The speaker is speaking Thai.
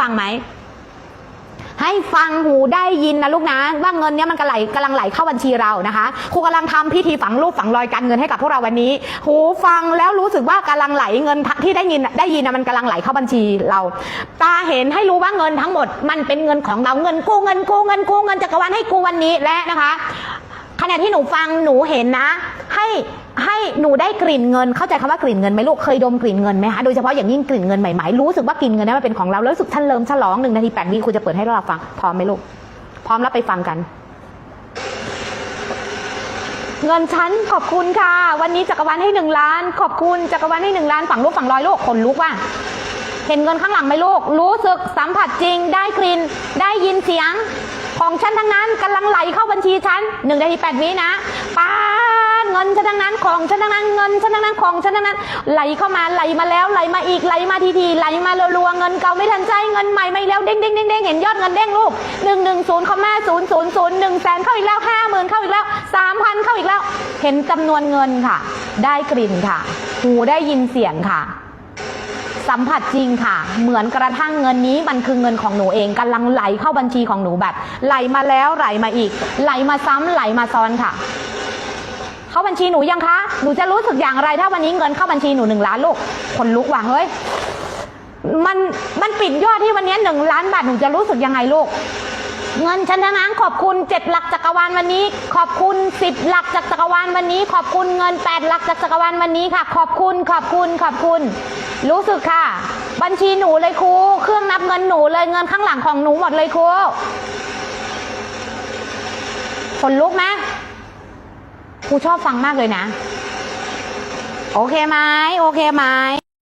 ฟังไหมให้ฟังหูได้ยินนะลูกนะว่าเงินเนี้ยมันกำไหลกำลังไหลเข้าบัญชีเรานะคะครูกำลังทำพิธีฝังรูปฝังรอยการเงินให้กับพวกเราวันนี้ หูฟังแล้วรู้สึกว่ากำลังไหลเงินที่ได้ยินได้ยินนะมันกำลังไหลเข้าบัญชีเราตาเห็นให้รู้ว่าเงินทั้งหมด มันเป็นเงินของเราเงินกู้เงินกู้เงินกู้เงินจักรวาลให้กูวันนี้และนะคะขณะที่หนูฟังหนูเห็นนะ ให้ให้หนูได้กลิ่นเงิน เข้าใจคำว่ากลิ่นเงินไหมลูกเคยดมกลิ่นเงินไหมคะโดยเฉพาะอย่างยิ่งกลิ่นเงินใหม่ๆรู้สึกว่ากลิ่นเงินนั้นมันเป็นของเราแล้วรู้สึกท่านเริ่มฉลองหนึ่งนาทีแปดวิครูจะเปิดให้เราฟังพร้อมไหมลูกพร้อมแล้วไปฟังกัน เงินชั้นขอบคุณค่ะ วันนี้จักรวาลให้หนึ่งล้าน ขอบคุณจักรวาลให้หนึ่งล้านฝั่งลูกฝั่งรอยลูกคนลุกว่าเห็นเงินข้างหลังไหมลูก รู้สึกสัมผัสจริง ได้กลิ่น ได้ยินเสียง ของฉันทั้งนั้นกำลังไหลเข้าบัญชีฉันหนึ่งนาทีแปดวินะป้า เงินฉันทั้งนั้นของฉันทั้งนั้นเงินฉันทั้งนั้นของฉันทั้งนั้น ไหลเข้ามาไหลมาแล้วไหลมาอีกไหลมาทีทีๆไหลมารัวๆเงินเก่าไม่ทันใจเงินใหม่ไม่แล้วเด้งเด้งเด้งเด้งเห็นยอดเงินเด้งลูกหนึ่งหนึ่งศูนย์คอมมาศูนย์ศูนย์ศูนย์หนึ่งแสนเข้าอีกแล้วห้าหมื่นเข้าอีกแล้วสามพันเข้าอีกแล้ว เห็นจำนวนเงินค่ะ ได้กลิ่นค่ะ หูได้ยินเสียงค่ะสัมผัสจริงค่ะ เหมือนกระทั่งเงินนี้มันคือเงินของหนูเองกำลังไหลเข้าบัญชีของหนูแบบ ไหลมาแล้วไหลมาอีก ไหลมาซ้ำไหลมาซ้อนค่ะ เข้าบัญชีหนูยังคะ หนูจะรู้สึกอย่างไรถ้าวันนี้เงินเข้าบัญชีหนูหนึ่งล้านลูก คนลุกว่ะเฮ้ย มันมันปิดยอดที่วันนี้หนึ่งล้านบาทหนูจะรู้สึกยังไงลูก เงินฉันทั้งนั้นขอบคุณเจ็ดหลักจักรวาลวันนี้ ขอบคุณสิบหลักจากจักรวาลวันนี้ ขอบคุณเงินแปดหลักจากจักรวาลวันนี้ค่ะ ขอบคุณขอบคุณขอบคุณ รู้สึกค่ะ บัญชีหนูเลยครู เครื่องนับเงินหนูเลยเงินข้างหลังของหนูหมดเลยครูขนลุกไหม ครูชอบฟังมากเลยนะ โอเคไหมโอเคไหม